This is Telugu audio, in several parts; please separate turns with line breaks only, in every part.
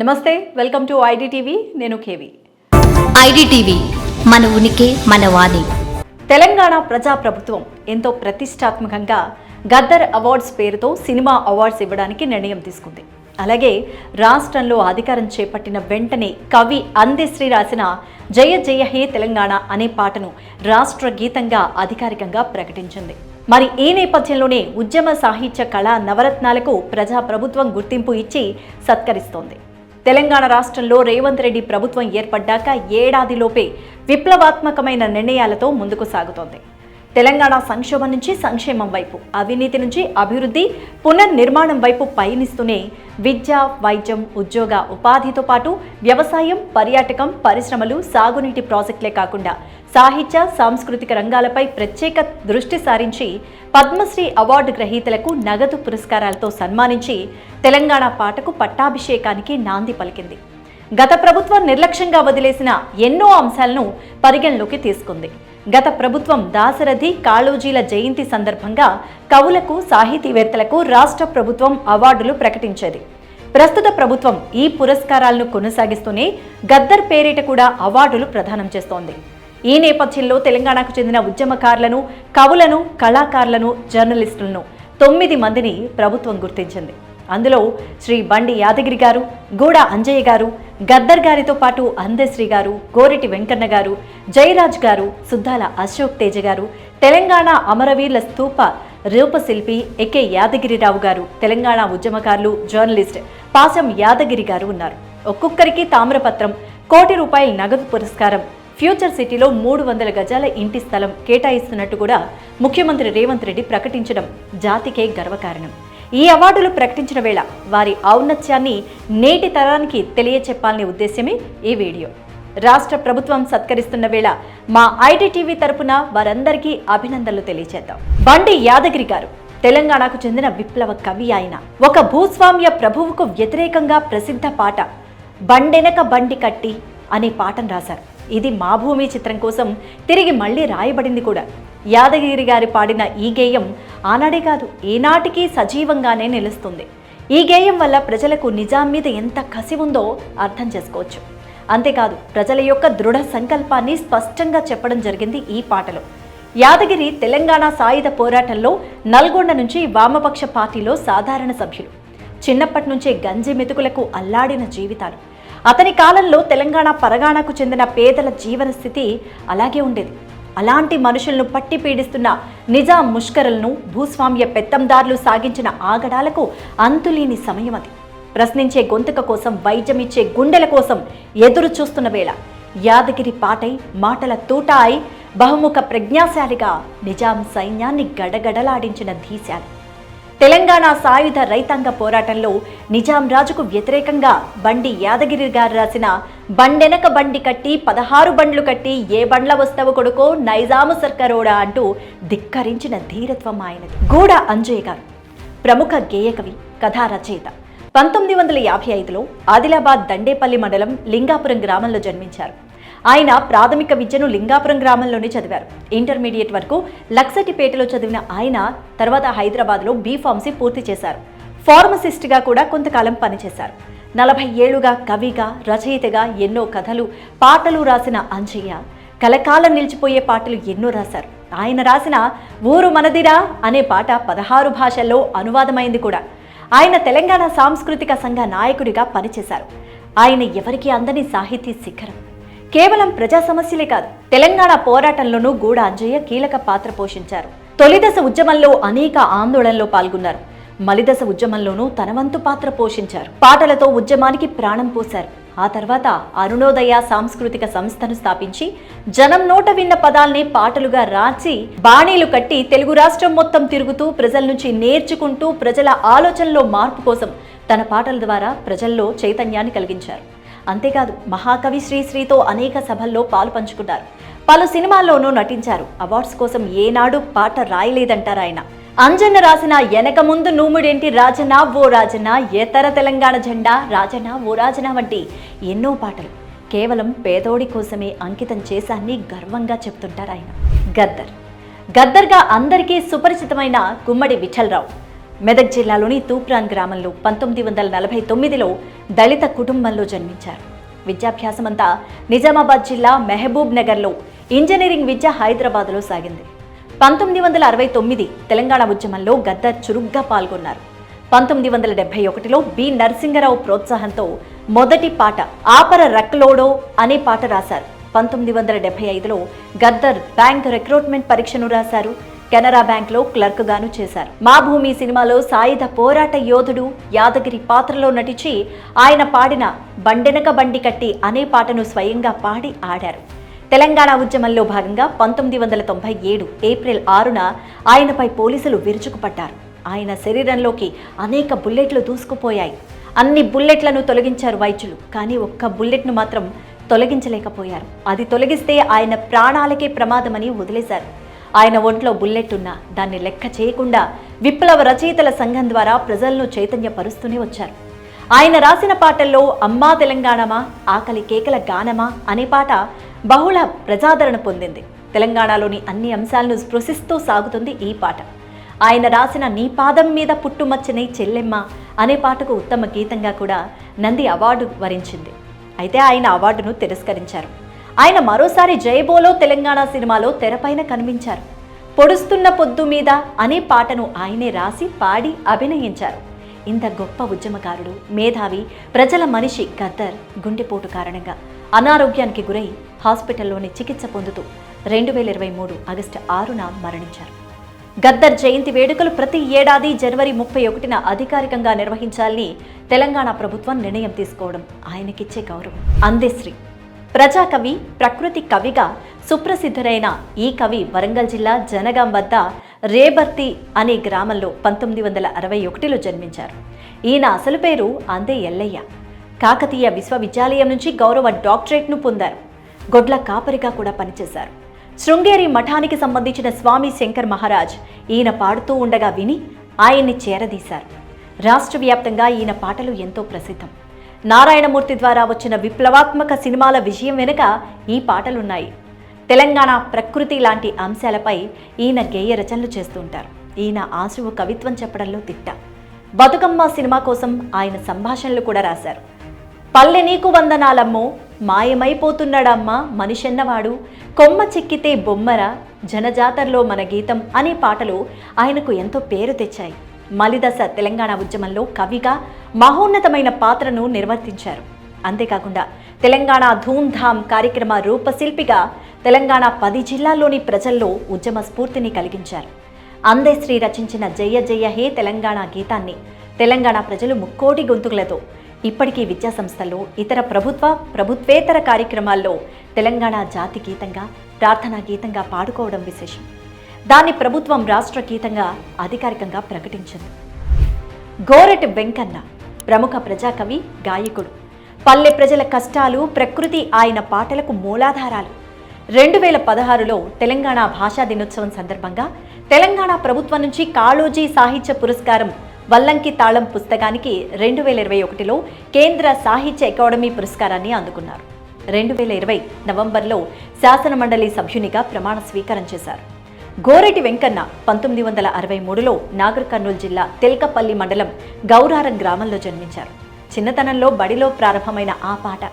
నమస్తే వెల్కమ్ టు ఐడిటీవీ నేను కేవి.
ఐడిటీవీ మన ఉనికి మన వాణి.
తెలంగాణ ప్రజాప్రభుత్వం ఎంతో ప్రతిష్టాత్మకంగా గద్దర్ అవార్డ్స్ పేరుతో సినిమా అవార్డ్స్ ఇవ్వడానికి నిర్ణయం తీసుకుంది. అలాగే రాష్ట్రంలో అధికారం చేపట్టిన వెంటనే కవి అందెశ్రీ రాసిన జయ జయ హే తెలంగాణ అనే పాటను రాష్ట్ర గీతంగా అధికారికంగా ప్రకటించింది. మరి ఈ నేపథ్యంలోనే ఉద్యమ సాహిత్య కళా నవరత్నాలకు ప్రజాప్రభుత్వం గుర్తింపు ఇచ్చి సత్కరిస్తోంది. తెలంగాణ రాష్ట్రంలో రేవంత్ రెడ్డి ప్రభుత్వం ఏర్పడ్డాక ఏడాదిలోపే విప్లవాత్మకమైన నిర్ణయాలతో ముందుకు సాగుతోంది. తెలంగాణ సంక్షోభం నుంచి సంక్షేమం వైపు అవినీతి నుంచి అభివృద్ధి పునర్నిర్మాణం వైపు పయనిస్తూనే విద్య వైద్యం ఉద్యోగ ఉపాధితో పాటు వ్యవసాయం పర్యాటకం పరిశ్రమలు సాగునీటి ప్రాజెక్టులే కాకుండా సాహిత్య సాంస్కృతిక రంగాలపై ప్రత్యేక దృష్టి సారించి పద్మశ్రీ అవార్డు గ్రహీతలకు నగదు పురస్కారాలతో సన్మానించి తెలంగాణ పాటకు పట్టాభిషేకానికి నాంది పలికింది. గత ప్రభుత్వం నిర్లక్ష్యంగా వదిలేసిన ఎన్నో అంశాలను పరిగణలోకి తీసుకుంది. గత ప్రభుత్వం దాశరథి కాళోజీల జయంతి సందర్భంగా కవులకు సాహితీవేత్తలకు రాష్ట్ర ప్రభుత్వం అవార్డులు ప్రకటించేది. ప్రస్తుత ప్రభుత్వం ఈ పురస్కారాలను కొనసాగిస్తూనే గద్దర్ పేరిట కూడా అవార్డులు ప్రదానం చేస్తోంది. ఈ నేపథ్యంలో తెలంగాణకు చెందిన ఉద్యమకారులను కవులను కళాకారులను జర్నలిస్టులను తొమ్మిది మందిని ప్రభుత్వం గుర్తించింది. అందులో శ్రీ బండి యాదగిరి గారు గూడ అంజయ్య గారు గద్దర్ గారితో పాటు అందశ్రీ గారు గోరెటి వెంకన్న గారు జయరాజ్ గారు సుద్దాల అశోక్ తేజ గారు తెలంగాణ అమరవీర్ల స్తూప రూపశిల్పి ఎకే యాదగిరిరావు గారు తెలంగాణ ఉద్యమకారులు జర్నలిస్ట్ పాసం యాదగిరి గారు ఉన్నారు. ఒక్కొక్కరికి తామ్రపత్రం కోటి రూపాయల నగదు పురస్కారం ఫ్యూచర్ సిటీలో మూడు వందల గజాల ఇంటి స్థలం కేటాయిస్తున్నట్టు కూడా ముఖ్యమంత్రి రేవంత్ రెడ్డి ప్రకటించడం జాతికే గర్వకారణం. ఈ అవార్డులు ప్రకటించిన వేళ వారి ఔన్నత్యాన్ని నేటి తరానికి తెలియచెప్పాలనే ఉద్దేశ్యమే ఈ వీడియో. రాష్ట్ర ప్రభుత్వం సత్కరిస్తున్న వేళ మా ఐటీటీవీ తరపున వారందరికీ అభినందనలు తెలియజేద్దాం బండి యాదగిరి గారు తెలంగాణకు చెందిన విప్లవ కవి ఆయన ఒక భూస్వామ్య ప్రభువుకు వ్యతిరేకంగా ప్రసిద్ధ పాట బండెనక బండి కట్టి అనే పాటను రాశారు. ఇది మా భూమి చిత్రం కోసం తిరిగి మళ్ళీ రాయబడింది కూడా. యాదగిరి గారి పాడిన ఈ గేయం ఆనాడే కాదు ఈనాటికి సజీవంగానే నిలుస్తుంది. ఈ గేయం వల్ల ప్రజలకు నిజాం మీద ఎంత కసి ఉందో అర్థం చేసుకోవచ్చు. అంతేకాదు ప్రజల యొక్క దృఢ సంకల్పాన్ని స్పష్టంగా చెప్పడం జరిగింది ఈ పాటలో. యాదగిరి తెలంగాణ సాయుధ పోరాటంలో నల్గొండ నుంచి వామపక్ష పార్టీలో సాధారణ సభ్యులు. చిన్నప్పటి నుంచే గంజి మెతుకులకు అల్లాడిన జీవితాలు. అతని కాలంలో తెలంగాణ పరగాణకు చెందిన పేదల జీవన స్థితి అలాగే ఉండేది. అలాంటి మనుషులను పట్టి పీడిస్తున్న నిజాం ముష్కరలను భూస్వామ్య పెత్తందారులు సాగించిన ఆగడాలకు అంతులేని సమయం అది. ప్రశ్నించే గొంతుక కోసం వైద్యమిచ్చే గుండెల కోసం ఎదురు చూస్తున్న వేళ యాదగిరి పాటై మాటల తూట అయి బహుముఖ ప్రజ్ఞాశాలిగా నిజాం సైన్యాన్ని గడగడలాడించిన ధీశాలి. తెలంగాణ సాయుధ రైతాంగ పోరాటంలో నిజాం రాజుకు వ్యతిరేకంగా బండి యాదగిరి గారు రాసిన బండెనక బండి కట్టి పదహారు బండ్లు కట్టి ఏ బండ్ల వస్తావు కొడుకో నైజాము సర్కరోడా అంటూ ధిక్కరించిన ధీరత్వం ఆయనది. గూడ అంజయ్య గారు ప్రముఖ గేయకవి కథా రచయిత. పంతొమ్మిది వందల యాభై ఐదులో ఆదిలాబాద్ దండేపల్లి మండలం లింగాపురం గ్రామంలో జన్మించారు. ఆయన ప్రాథమిక విద్యను లింగాపురం గ్రామంలోనే చదివారు. ఇంటర్మీడియట్ వరకు లక్సటిపేటలో చదివిన ఆయన తర్వాత హైదరాబాద్లో బీ ఫార్మసీ పూర్తి చేశారు. ఫార్మసిస్ట్గా కూడా కొంతకాలం పనిచేశారు. నలభై ఏళ్ళుగా కవిగా రచయితగా ఎన్నో కథలు పాటలు రాసిన అంజయ్య. కలకాలం నిలిచిపోయే పాటలు ఎన్నో రాశారు. ఆయన రాసిన ఊరు మనదిరా అనే పాట పదహారు భాషల్లో అనువాదమైంది కూడా. ఆయన తెలంగాణ సాంస్కృతిక సంఘ నాయకుడిగా పనిచేశారు. ఆయన ఎవరికి అందని సాహితీ శిఖరం. కేవలం ప్రజా సమస్యలే కాదు తెలంగాణ పోరాటంలోనూ గూడ అంజయ్య కీలక పాత్ర పోషించారు. తొలిదశ ఉద్యమంలో అనేక ఆందోళనలో పాల్గొన్నారు. మలిదశ ఉద్యమంలోనూ తనవంతు పాత్ర పోషించారు. పాటలతో ఉద్యమానికి ప్రాణం పోశారు. ఆ తర్వాత అరుణోదయ సాంస్కృతిక సంస్థను స్థాపించి జనం నోట విన్న పదాల్ని పాటలుగా రాచి బాణీలు కట్టి తెలుగు రాష్ట్రం మొత్తం తిరుగుతూ ప్రజల నుంచి నేర్చుకుంటూ ప్రజల ఆలోచనలో మార్పు కోసం తన పాటల ద్వారా ప్రజల్లో చైతన్యాన్ని కలిగించారు. అంతేకాదు మహాకవి శ్రీశ్రీతో అనేక సభల్లో పాలు పంచుకున్నారు. పలు సినిమాల్లోనూ నటించారు. అవార్డ్స్ కోసం ఏనాడు పాట రాయలేదంటారు ఆయన. అంజన్న రాసిన ఎనక ముందు నూముడేంటి రాజన ఓ రాజన ఏతర తెలంగాణ జెండా రాజన ఓ రాజన వంటి ఎన్నో పాటలు. కేవలం పేదోడి కోసమే అంకితం చేశాన్ని గర్వంగా చెప్తుంటారు ఆయన. గద్దర్. గద్దర్గా అందరికీ సుపరిచితమైన గుమ్మడి విఠలరావు. మెదక్ జిల్లాలోని తూప్రాన్ గ్రామంలో పంతొమ్మిది వందల నలభై తొమ్మిదిలో దళిత కుటుంబంలో జన్మించారు. విద్యాభ్యాసమంతా నిజామాబాద్ జిల్లా మెహబూబ్ నగర్లో ఇంజనీరింగ్ విద్య హైదరాబాద్లో సాగింది. పంతొమ్మిది వందల అరవై తొమ్మిది తెలంగాణ ఉద్యమంలో గద్దర్ చురుగ్గా పాల్గొన్నారు. పంతొమ్మిది వందల డెబ్బై ఒకటిలో బి నరసింగరావు ప్రోత్సాహంతో మొదటి పాట ఆపర రక్లోడో అనే పాట రాశారు. పంతొమ్మిది వందల డెబ్బై ఐదులో గద్దర్ బ్యాంక్ రిక్రూట్మెంట్ పరీక్షను రాశారు. కెనరా బ్యాంక్లో క్లర్క్ గాను చేశారు. మా భూమి సినిమాలో సాయుధ పోరాట యోధుడు యాదగిరి పాత్రలో నటించి ఆయన పాడిన బండెనక బండి కట్టి అనే పాటను స్వయంగా పాడి ఆడారు. తెలంగాణ ఉద్యమంలో భాగంగా పంతొమ్మిది వందల తొంభై ఏడు ఏప్రిల్ ఆరున ఆయనపై పోలీసులు విరుచుకుపడ్డారు. ఆయన శరీరంలోకి అనేక బుల్లెట్లు దూసుకుపోయాయి. అన్ని బుల్లెట్లను తొలగించారు వైద్యులు కానీ ఒక్క బుల్లెట్ను మాత్రం తొలగించలేకపోయారు. అది తొలగిస్తే ఆయన ప్రాణాలకే ప్రమాదమని వదిలేశారు. ఆయన ఒంట్లో బుల్లెట్ ఉన్నా దాన్ని లెక్క చేయకుండా విప్లవ రచయితల సంఘం ద్వారా ప్రజలను చైతన్యపరుస్తూనే వచ్చారు. ఆయన రాసిన పాటల్లో అమ్మా తెలంగాణమా ఆకలి కేకల గానమా అనే పాట బహుళ ప్రజాదరణ పొందింది. తెలంగాణలోని అన్ని అంశాలను స్పృశిస్తూ సాగుతుంది ఈ పాట. ఆయన రాసిన నీ పాదం మీద పుట్టుమచ్చని చెల్లెమ్మ అనే పాటకు ఉత్తమ గీతంగా కూడా నంది అవార్డు వరించింది. అయితే ఆయన అవార్డును తిరస్కరించారు. ఆయన మరోసారి జయబోలో తెలంగాణ సినిమాలో తెరపైన కనిపించారు. పొడుస్తున్న పొద్దు మీద అనే పాటను ఆయనే రాసి పాడి అభినయించారు. ఇంత గొప్ప ఉద్యమకారుడు మేధావి ప్రజల మనిషి గద్దర్ గుండెపోటు కారణంగా అనారోగ్యానికి గురై హాస్పిటల్లోని చికిత్స పొందుతూ రెండు వేల ఇరవై మూడు ఆగస్టు ఆరున మరణించారు. గద్దర్ జయంతి వేడుకలు ప్రతి ఏడాది జనవరి ముప్పై ఒకటిన అధికారికంగా నిర్వహించాలని తెలంగాణ ప్రభుత్వం నిర్ణయం తీసుకోవడం ఆయనకిచ్చే గౌరవం. అందెశ్రీ ప్రజాకవి ప్రకృతి కవిగా సుప్రసిద్ధుడైన ఈ కవి వరంగల్ జిల్లా జనగాం వద్ద రేబర్తి అనే గ్రామంలో పంతొమ్మిది వందల అరవై ఒకటిలో జన్మించారు. ఈయన అసలు పేరు అందే ఎల్లయ్య. కాకతీయ విశ్వవిద్యాలయం నుంచి గౌరవ డాక్టరేట్ను పొందారు. గొడ్ల కాపరిగా కూడా పనిచేశారు. శృంగేరి మఠానికి సంబంధించిన స్వామి శంకర్ మహారాజ్ ఈయన పాడుతూ ఉండగా విని ఆయన్ని చేరదీశారు. రాష్ట్ర వ్యాప్తంగా ఈయన పాటలు ఎంతో ప్రసిద్ధం. నారాయణమూర్తి ద్వారా వచ్చిన విప్లవాత్మక సినిమాల విజయం వెనుక ఈ పాటలున్నాయి. తెలంగాణ ప్రకృతి లాంటి అంశాలపై ఈయన గేయ రచనలు చేస్తూ ఉంటారు. ఈయన ఆశువు కవిత్వం చెప్పడంలో తిట్ట. బతుకమ్మ సినిమా కోసం ఆయన సంభాషణలు కూడా రాశారు. పల్లె నీకు వందనాలమ్మో మాయమైపోతున్నాడమ్మా మనిషన్నవాడు కొమ్మ చెక్కితే బొమ్మర జనజాతరలో మన గీతం అనే పాటలు ఆయనకు ఎంతో పేరు తెచ్చాయి. మలిదశ తెలంగాణ ఉద్యమంలో కవిగా మహోన్నతమైన పాత్రను నిర్వర్తించారు. అంతేకాకుండా తెలంగాణ ధూమ్ధామ్ కార్యక్రమ రూపశిల్పిగా తెలంగాణ పది జిల్లాల్లోని ప్రజల్లో ఉద్యమ స్ఫూర్తిని కలిగించారు. అందేశ్రీ రచించిన జయ జయ హే తెలంగాణ గీతాన్ని తెలంగాణ ప్రజలు ముక్కోటి గొంతుకులతో ఇప్పటికీ విద్యాసంస్థల్లో ఇతర ప్రభుత్వ ప్రభుత్వేతర కార్యక్రమాల్లో తెలంగాణ జాతి గీతంగా ప్రార్థనా గీతంగా పాడుకోవడం విశేషం. దాన్ని ప్రభుత్వం రాష్ట్ర గీతంగా అధికారికంగా ప్రకటించింది. గోరటి వెంకన్న ప్రముఖ ప్రజాకవి గాయకుడు. పల్లె ప్రజల కష్టాలు ప్రకృతి ఆయన పాటలకు మూలాధారాలు. రెండు వేల పదహారులో తెలంగాణ భాషా దినోత్సవం సందర్భంగా తెలంగాణ ప్రభుత్వం నుంచి కాళోజీ సాహిత్య పురస్కారం వల్లంకి తాళం పుస్తకానికి రెండు వేల ఇరవై ఒకటిలో కేంద్ర సాహిత్య అకాడమీ పురస్కారాన్ని అందుకున్నారు. రెండు వేల ఇరవై నవంబర్లో శాసనమండలి సభ్యునిగా ప్రమాణ స్వీకారం చేశారు. గోరెటి వెంకన్న పంతొమ్మిది వందల అరవై మూడులో నాగర్ కర్నూలు జిల్లా తెల్కపల్లి మండలం గౌరారం గ్రామంలో జన్మించారు. చిన్నతనంలో బడిలో ప్రారంభమైన ఆ పాట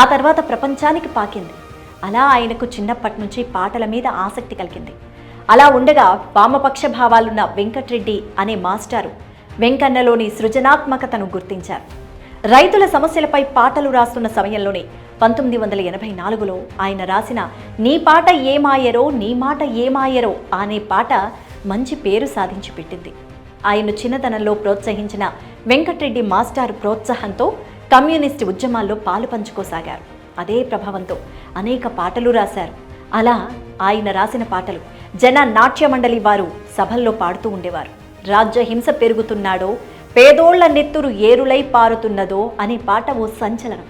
ఆ తర్వాత ప్రపంచానికి పాకింది. అలా ఆయనకు చిన్నప్పటి నుంచి పాటల మీద ఆసక్తి కలిగింది. అలా ఉండగా వామపక్ష భావాలున్న వెంకట్రెడ్డి అనే మాస్టారు వెంకన్నలోని సృజనాత్మకతను గుర్తించారు. రైతుల సమస్యలపై పాటలు రాస్తున్న సమయంలోనే పంతొమ్మిది వందల ఎనభై నాలుగులో ఆయన రాసిన నీ పాట ఏమాయరో నీ మాట ఏమాయరో అనే పాట మంచి పేరు సాధించి పెట్టింది. ఆయన చిన్నతనంలో ప్రోత్సహించిన వెంకట్రెడ్డి మాస్టారు ప్రోత్సాహంతో కమ్యూనిస్ట్ ఉద్యమాల్లో పాలు పంచుకోసాగారు. అదే ప్రభావంతో అనేక పాటలు రాశారు. అలా ఆయన రాసిన పాటలు జన నాట్య మండలి వారు సభల్లో పాడుతూ ఉండేవారు. రాజ్య హింస పెరుగుతున్నాడో పేదోళ్ళ నెత్తురు ఏరులై పారుతున్నదో అనే పాట ఓ సంచలనం.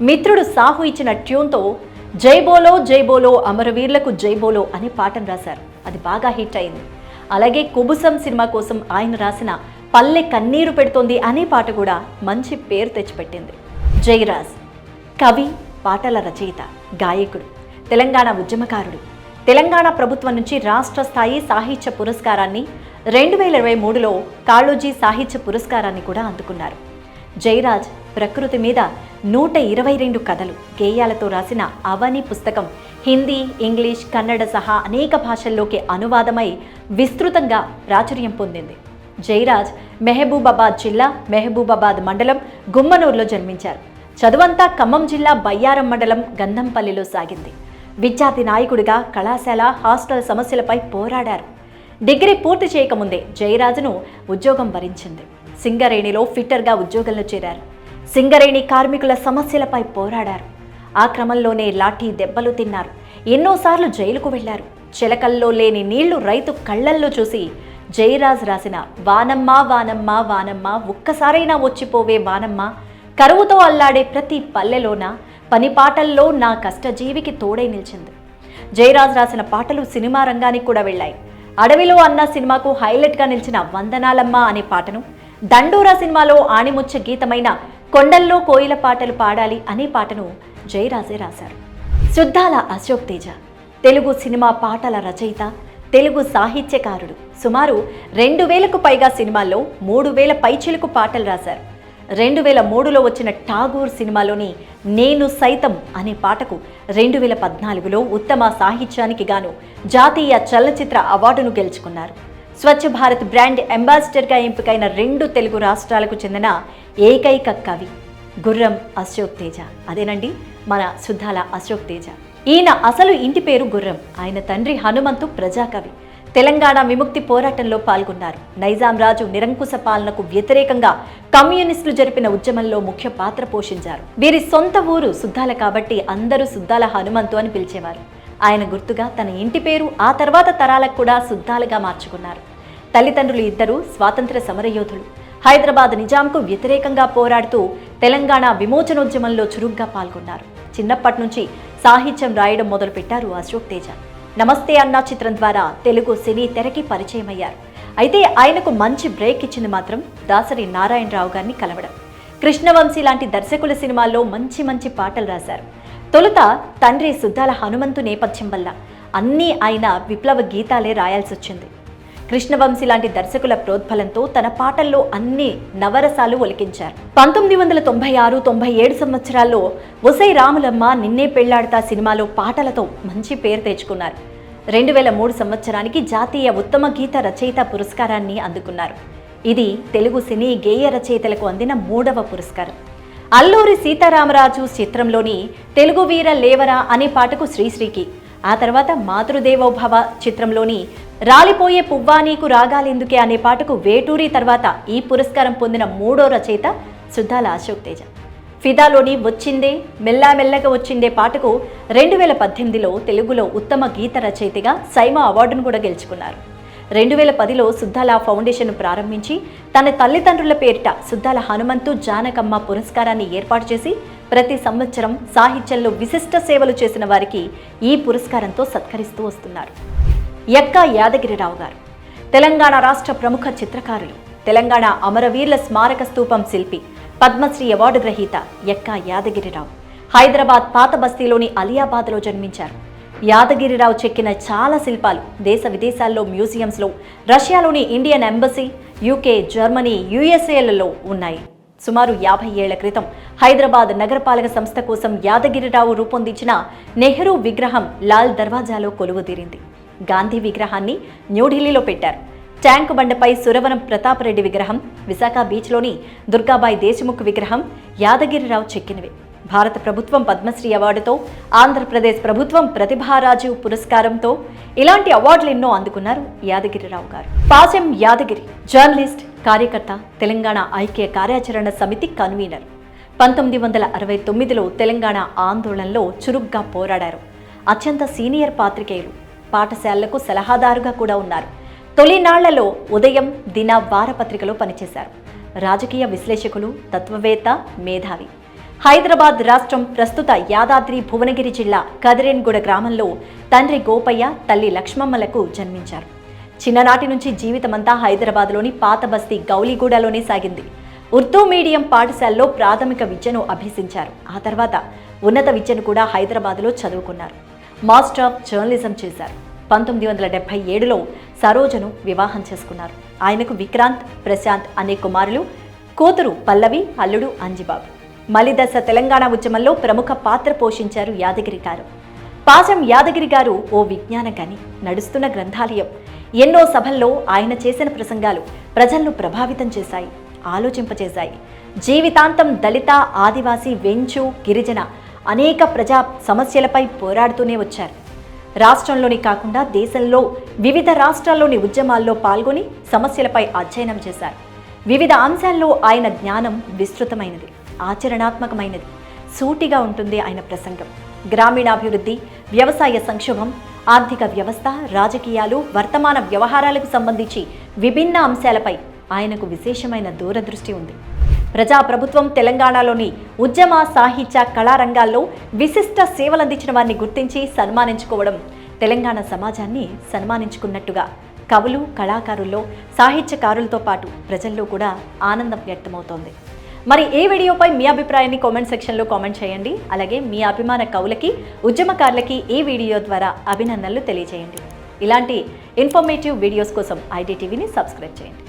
మిత్రుడు సాహు ఇచ్చిన ట్యూన్తో జైబోలో జైబోలో జై జైబోలో అనే పాటను రాశారు. అది బాగా హిట్ అయింది. అలాగే కుబుసం సినిమా కోసం ఆయన రాసిన పల్లె కన్నీరు పెడుతోంది అనే పాట కూడా మంచి పేరు తెచ్చిపెట్టింది. జైరాజ్ కవి పాటల రచయిత గాయకుడు తెలంగాణ ఉద్యమకారుడు. తెలంగాణ ప్రభుత్వం నుంచి రాష్ట్ర స్థాయి సాహిత్య పురస్కారాన్ని రెండు వేల ఇరవై మూడులో కాళోజీ సాహిత్య పురస్కారాన్ని కూడా అందుకున్నారు. జయరాజ్ ప్రకృతి మీద నూట ఇరవై రెండు కథలు. గేయాలతో రాసిన అవని పుస్తకం హిందీ ఇంగ్లీష్ కన్నడ సహా అనేక భాషల్లోకి అనువాదమై విస్తృతంగా ప్రాచుర్యం పొందింది. జయరాజ్ మెహబూబాబాద్ జిల్లా మెహబూబాబాద్ మండలం గుమ్మనూరులో జన్మించారు. చదువంతా ఖమ్మం జిల్లా బయ్యారం మండలం గంధంపల్లిలో సాగింది. విద్యార్థి నాయకుడిగా కళాశాల హాస్టల్ సమస్యలపై పోరాడారు. డిగ్రీ పూర్తి చేయకముందే జయరాజును ఉద్యోగం భరించింది. సింగరేణిలో ఫిట్టర్గా ఉద్యోగంలో చేరారు. సింగరేణి కార్మికుల సమస్యలపై పోరాడారు. ఆ క్రమంలోనే లాఠీ దెబ్బలు తిన్నారు. ఎన్నోసార్లు జైలుకు వెళ్ళారు. చిలకల్లో లేని నీళ్ళు రైతు కళ్ళల్లో చూసి జయరాజ్ రాసిన వానమ్మ వానమ్మ వానమ్మ ఒక్కసారైనా వచ్చిపోవే వానమ్మ కరువుతో అల్లాడే ప్రతి పల్లెలోన పనిపాటల్లో నా కష్టజీవికి తోడై నిలిచింది జయరాజ్ రాసిన పాటలు సినిమా రంగానికి కూడా వెళ్ళాయి. అడవిలో అన్న సినిమాకు హైలైట్గా నిలిచిన వందనాలమ్మ అనే పాటను దండూరా సినిమాలో ఆణిముచ్చ గీతమైన కొండల్లో కోయిల పాటలు పాడాలి అనే పాటను జయరాజే రాశారు. శుద్ధాల అశోక్ తేజ తెలుగు సినిమా పాటల రచయిత తెలుగు సాహిత్యకారుడు సుమారు రెండు వేలకు పైగా సినిమాల్లో మూడు వేల పైచిలకు పాటలు రాశారు. రెండు వేల మూడులో వచ్చిన ఠాగూర్ సినిమాలోని నేను సైతం అనే పాటకు రెండు వేల పద్నాలుగులో ఉత్తమ సాహిత్యానికి గాను జాతీయ చలనచిత్ర అవార్డును గెలుచుకున్నారు. స్వచ్ఛ భారత్ బ్రాండ్ అంబాసిడర్గా ఎంపికైన రెండు తెలుగు రాష్ట్రాలకు చెందిన ఏకైక కవి గుర్రం అశోక్ తేజ. అదేనండి మన శుద్ధాల అశోక్ తేజ. ఈయన అసలు ఇంటి పేరు గుర్రం. ఆయన తండ్రి హనుమంతు ప్రజాకవి. తెలంగాణ విముక్తి పోరాటంలో పాల్గొన్నారు. నైజాం రాజు నిరంకుశ పాలనకు వ్యతిరేకంగా కమ్యూనిస్టులు జరిపిన ఉద్యమంలో ముఖ్య పాత్ర పోషించారు. వీరి సొంత ఊరు సుద్దాల కాబట్టి అందరూ సుద్దాల హనుమంతు అని పిలిచేవారు. ఆయన గుర్తుగా తన ఇంటి పేరు ఆ తర్వాత తరాలకు కూడా సుద్దాలుగా మార్చుకున్నారు. తల్లిదండ్రులు ఇద్దరు స్వాతంత్ర సమరయోధులు. హైదరాబాద్ నిజాంకు వ్యతిరేకంగా పోరాడుతూ తెలంగాణ విమోచనోద్యమంలో చురుగ్గా పాల్గొన్నారు. చిన్నప్పటి నుంచి సాహిత్యం రాయడం మొదలుపెట్టారు అశోక్ తేజ. నమస్తే అన్నా చిత్రం ద్వారా తెలుగు సినీ తెరకి పరిచయమయ్యారు. అయితే ఆయనకు మంచి బ్రేక్ ఇచ్చింది మాత్రం దాసరి నారాయణరావు గారిని కలవడం. కృష్ణవంశీ లాంటి దర్శకుల సినిమాల్లో మంచి మంచి పాటలు రాశారు. తొలుత తండ్రి సుద్దాల హనుమంతు నేపథ్యం వల్ల అన్నీ ఆయన విప్లవ గీతాలే రాయాల్సి వచ్చింది కృష్ణవంశీ లాంటి దర్శకుల ప్రోద్బలంతో తన పాటల్లో అన్ని నవరసాలు ఒలికించారు. పంతొమ్మిది వందల తొంభై ఆరు తొంభై ఏడు సంవత్సరాల్లో ఒసై రాములమ్మ నిన్నే పెళ్ళాడతా సినిమాలో పాటలతో మంచి పేరు తెచ్చుకున్నారు. రెండు వేల మూడు సంవత్సరానికి జాతీయ ఉత్తమ గీత రచయిత పురస్కారాన్ని అందుకున్నారు. ఇది తెలుగు సినీ గేయ రచయితలకు అందిన మూడవ పురస్కారం. అల్లూరి సీతారామరాజు చిత్రంలోని తెలుగు వీర లేవరా అనే పాటకు శ్రీశ్రీకి ఆ తర్వాత మాతృదేవోభవ చిత్రంలోని రాలిపోయే పువ్వా నీకు రాగాలెందుకే అనే పాటకు వేటూరి తర్వాత ఈ పురస్కారం పొందిన మూడో రచయిత సుద్దాల అశోక్ తేజ. ఫిదాలోని వచ్చిందే మెల్లామెల్లగా వచ్చిందే పాటకు రెండు వేల పద్దెనిమిదిలో తెలుగులో ఉత్తమ గీత రచయితగా సైమా అవార్డును కూడా గెలుచుకున్నారు. రెండు వేల పదిలో సుద్దాల ఫౌండేషన్ ప్రారంభించి తన తల్లిదండ్రుల పేరిట సుద్దాల హనుమంతు జానకమ్మ పురస్కారాన్ని ఏర్పాటు చేసి ప్రతి సంవత్సరం సాహిత్యంలో విశిష్ట సేవలు చేసిన వారికి ఈ పురస్కారంతో సత్కరిస్తూ వస్తున్నారు. ఎక్కా యాదగిరిరావు గారు. తెలంగాణ రాష్ట్ర ప్రముఖ చిత్రకారులు తెలంగాణ అమరవీరుల స్మారక స్తూపం శిల్పి పద్మశ్రీ అవార్డు గ్రహీత ఎక్కా యాదగిరిరావు. హైదరాబాద్ పాత బస్తీలోని అలియాబాద్లో జన్మించారు. యాదగిరిరావు చెక్కిన చాలా శిల్పాలు దేశ విదేశాల్లో మ్యూజియంస్లో రష్యాలోని ఇండియన్ ఎంబసీ యూకే జర్మనీ యుఎస్ఏలలో ఉన్నాయి. సుమారు యాభై ఏళ్ళ క్రితం హైదరాబాద్ నగరపాలక సంస్థ కోసం యాదగిరిరావు రూపొందించిన నెహ్రూ విగ్రహం లాల్ దర్వాజాలో కొలువుదీరింది. గాంధీ విగ్రహాన్ని న్యూఢిల్లీలో పెట్టారు. ట్యాంక్ బండపై సురవరం ప్రతాపరెడ్డి విగ్రహం విశాఖ బీచ్లోని దుర్గాబాయి దేశముఖ్ విగ్రహం యాదగిరిరావు చెక్కినవి. భారత ప్రభుత్వం పద్మశ్రీ అవార్డుతో ఆంధ్రప్రదేశ్ ప్రభుత్వం ప్రతిభారాజు పురస్కారంతో ఇలాంటి అవార్డులు ఎన్నో అందుకున్నారు యాదగిరిరావు గారు. పాశం యాదగిరి జర్నలిస్ట్ కార్యకర్త తెలంగాణ ఐక్య కార్యాచరణ సమితి కన్వీనర్. పంతొమ్మిది వందల అరవై తొమ్మిదిలో తెలంగాణ ఆందోళనలో చురుగ్గా పోరాడారు. అత్యంత సీనియర్ పాత్రికేయులు. పాఠశాలలకు సలహాదారుగా కూడా ఉన్నారు. తొలినాళ్ళలో ఉదయం దిన వారపత్రికలో పనిచేశారు. రాజకీయ విశ్లేషకులు తత్వవేత్త మేధావి. హైదరాబాద్ రాష్ట్రం ప్రస్తుత యాదాద్రి భువనగిరి జిల్లా కదిరేన్గూడ గ్రామంలో తండ్రి గోపయ్య తల్లి లక్ష్మమ్మలకు జన్మించారు. చిన్ననాటి నుంచి జీవితమంతా హైదరాబాద్లోని పాత బస్తీ గౌలిగూడలోనే సాగింది. ఉర్దూ మీడియం పాఠశాలలో ప్రాథమిక విద్యను అభ్యసించారు. ఆ తర్వాత ఉన్నత విద్యను కూడా హైదరాబాద్లో చదువుకున్నారు. మాస్టర్ ఆఫ్ జర్నలిజం చేశారు. పంతొమ్మిది వందల డెబ్బై ఏడులో సరోజను వివాహం చేసుకున్నారు. ఆయనకు విక్రాంత్ ప్రశాంత్ అనే కుమారులు కూతురు పల్లవి అల్లుడు అంజిబాబు. మలిదశ తెలంగాణ ఉద్యమంలో ప్రముఖ పాత్ర పోషించారు యాదగిరి గారు. పాజం యాదగిరి గారు ఓ విజ్ఞాన గని నడుస్తున్న గ్రంథాలయం. ఎన్నో సభల్లో ఆయన చేసిన ప్రసంగాలు ప్రజలను ప్రభావితం చేశాయి ఆలోచింపజేశాయి. జీవితాంతం దళిత ఆదివాసీ వెంచు గిరిజన అనేక ప్రజా సమస్యలపై పోరాడుతూనే వచ్చారు. రాష్ట్రంలోని కాకుండా దేశంలో వివిధ రాష్ట్రాల్లోని ఉద్యమాల్లో పాల్గొని సమస్యలపై అధ్యయనం చేశారు. వివిధ అంశాల్లో ఆయన జ్ఞానం విస్తృతమైనది ఆచరణాత్మకమైనది సూటిగా ఉంటుంది ఆయన ప్రసంగం. గ్రామీణాభివృద్ధి వ్యవసాయ సంక్షోభం ఆర్థిక వ్యవస్థ రాజకీయాలు వర్తమాన వ్యవహారాలకు సంబంధించి విభిన్న అంశాలపై ఆయనకు విశేషమైన దూరదృష్టి ఉంది. ప్రజాప్రభుత్వం తెలంగాణలోని ఉద్యమ సాహిత్య కళారంగాల్లో విశిష్ట సేవలందించిన వారిని గుర్తించి సన్మానించుకోవడం. తెలంగాణ సమాజాన్ని సన్మానించుకున్నట్టుగా కవులు కళాకారుల్లో సాహిత్యకారులతో పాటు ప్రజల్లో కూడా ఆనందం వ్యక్తమవుతోంది. మరి ఏ వీడియోపై మీ అభిప్రాయాన్ని కామెంట్ సెక్షన్లో కామెంట్ చేయండి. అలాగే మీ అభిమాన కవులకి ఉద్యమకారులకి ఈ వీడియో ద్వారా అభినందనలు తెలియజేయండి. ఇలాంటి ఇన్ఫర్మేటివ్ వీడియోస్ కోసం ఐటీ టీవీని సబ్స్క్రైబ్ చేయండి.